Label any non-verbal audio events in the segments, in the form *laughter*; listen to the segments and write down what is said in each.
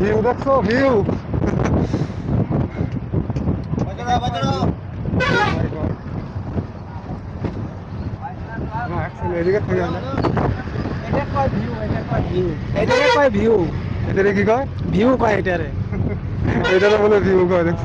View দেখছ? View. এদিকে থেকে ভিউ কয় ভিউ? এটারে কি কয়? ভিউ কয় এটারে? এটারে বলে ভিউ কয় দেখছ?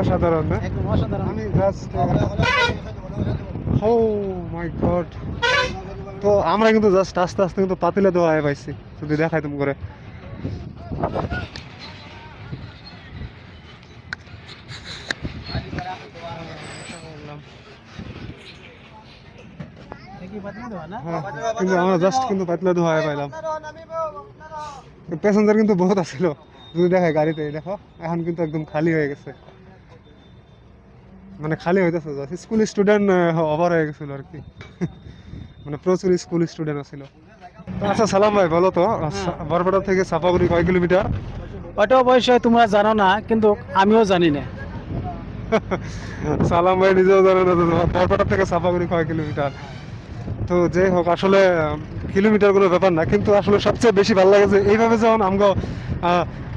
অসাধারণ না? আমি জাস্ট ও মাই গড তো আমরা কিন্তু জাস্ট আস্তে আস্তে কিন্তু পাতিলে দেওয়া হয় পাইছি। যদি দেখাই তুমি করে। দেখি হ্যাঁ, কিন্তু আমরা জাস্ট কিন্তু পাতলা ধোয়া পাইলাম। প্যাসেঞ্জার কিন্তু বহুত আছিল। যদি দেখায় গাড়িতে দেখো এখন কিন্তু একদম খালি হয়ে গেছে। মানে খালি হইতেছে স্কুল স্টুডেন্ট ওভার হয়ে গেছিল আর কি। *laughs* মানে প্রচুর স্কুল স্টুডেন্ট আছিল। তো আচ্ছা সালাম ভাই বলো তো? বরপেটা থেকে সাপাগুড়ি কয় কিলোমিটার? ওটা অবশ্যই তোমরা জানো না কিন্তু আমিও জানি না। *laughs* সালাম ভাই নিজেও জানে না তো বরপেটা থেকে সাপাগুড়ি কয় কিলোমিটার? তো যাই হোক আসলে কিলোমিটার কোনো ব্যাপার না কিন্তু আসলে সবচেয়ে বেশি ভালো লাগে যে এইভাবে যখন আমগো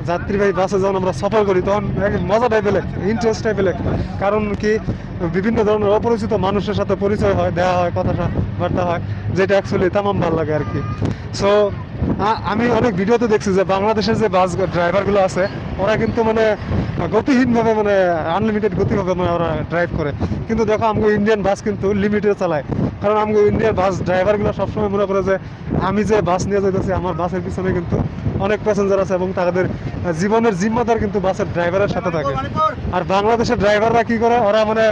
যাত্রীবাহী বাসে যখন আমরা সফর করি, তখন মজাটাই বেলেগ ইন্টারেস্টটাই পেলে কারণ কি, বিভিন্ন ধরনের অপরিচিত মানুষের সাথে পরিচয় হয় দেওয়া হয়, কথা বার্তা হয়, যেটা অ্যাকচুয়ালি তামাম ভালো লাগে আর কি। সো আমি অনেক ভিডিওতে দেখছি যে বাংলাদেশের যে বাস ড্রাইভারগুলো আছে ওরা কিন্তু মানে গতিহীনভাবে মানে আনলিমিটেড গতিভাবে মানে ওরা ড্রাইভ করে। কিন্তু দেখো, আমাকে ইন্ডিয়ান বাস কিন্তু লিমিটে চালায়। কারণ আমাকে ইন্ডিয়ান বাস ড্রাইভারগুলো সবসময় মনে করে যে, আমি যে বাস নিয়ে যাইতেছি, আমার বাসের পিছনে কিন্তু অনেক প্যাসেঞ্জার আছে এবং তাদের জীবনের জিম্মাদার কিন্তু বাসের ড্রাইভারের সাথে থাকে। আর বাংলাদেশের ড্রাইভাররা কি করে? ওরা মানে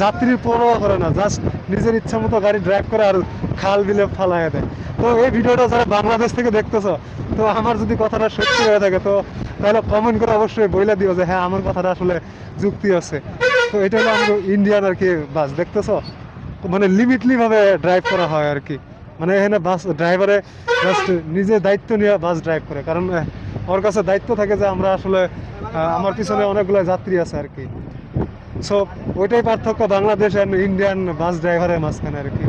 যাত্রীর পরোয়া করে না জাস্ট নিজের ইচ্ছা মতো গাড়ি ড্রাইভ করে আর খাল বিলে ফালাইয়া দেয়। তো এই ভিডিওটা যারা বাংলাদেশ থেকে দেখতেছ, তো আমার যদি কথাটা সত্যি হয়ে থাকে, তো তাহলে কমেন্ট করে অবশ্যই বইলা দিও যে হ্যাঁ আমার কথাটা আসলে যুক্তি আছে। তো এটা হলো আমাদের ইন্ডিয়ান আর কি বাস, দেখতেছো? মানে লিমিটলি ভাবে ড্রাইভ করা হয় আর কি। মানে এখানে বাস ড্রাইভারে জাস্ট নিজে দায়িত্ব নিয়ে বাস ড্রাইভ করে। কারণ ওর কাছে দায়িত্ব থাকে যে আমরা আসলে আমার পিছনে অনেকগুলো যাত্রী আছে আর কি। সো ওইটাই পার্থক্য বাংলাদেশ আর ইন্ডিয়ান বাস ড্রাইভারের মাঝখানে আর কি।